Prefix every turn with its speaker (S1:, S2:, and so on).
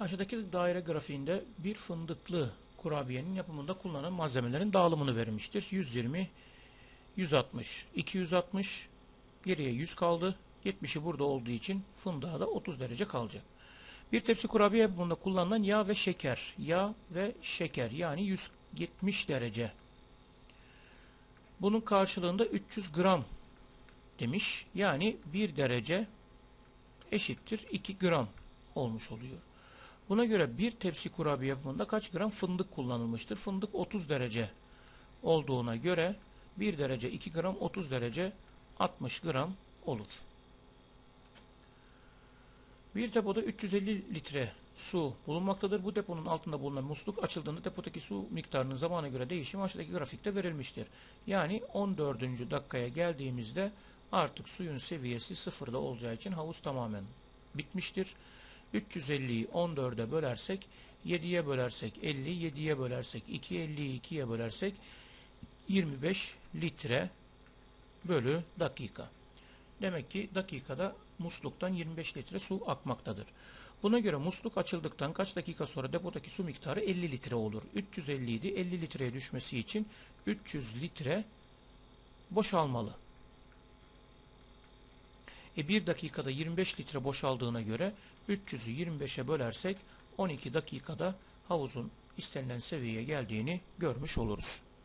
S1: Aşağıdaki daire grafiğinde bir fındıklı kurabiyenin yapımında kullanılan malzemelerin dağılımını vermiştir. 120, 160, 260, geriye 100 kaldı. 70'i burada olduğu için fındığa da 30 derece kalacak. Bir tepsi kurabiye yapımında kullanılan yağ ve şeker. Yağ ve şeker yani 170 derece. Bunun karşılığında 300 gram demiş. Yani 1 derece eşittir 2 gram olmuş oluyor. Buna göre bir tepsi kurabiye yapımında kaç gram fındık kullanılmıştır? Fındık 30 derece olduğuna göre 1 derece 2 gram 30 derece 60 gram olur. Bir depoda 350 litre su bulunmaktadır. Bu deponun altında bulunan musluk açıldığında depodaki su miktarının zamana göre değişimi aşağıdaki grafikte verilmiştir. Yani 14. dakikaya geldiğimizde artık suyun seviyesi sıfırda olacağı için havuz tamamen bitmiştir. 350'yi 14'e bölersek 7'ye bölersek 50, 7'ye bölersek 2, 50'yi 2'ye bölersek 25 litre bölü dakika. Demek ki dakikada musluktan 25 litre su akmaktadır. Buna göre musluk açıldıktan kaç dakika sonra depodaki su miktarı 50 litre olur. 350 idi. 50 litreye düşmesi için 300 litre boşalmalı. E 1 dakikada 25 litre boşaldığına göre 300'ü 25'e bölersek 12 dakikada havuzun istenilen seviyeye geldiğini görmüş oluruz.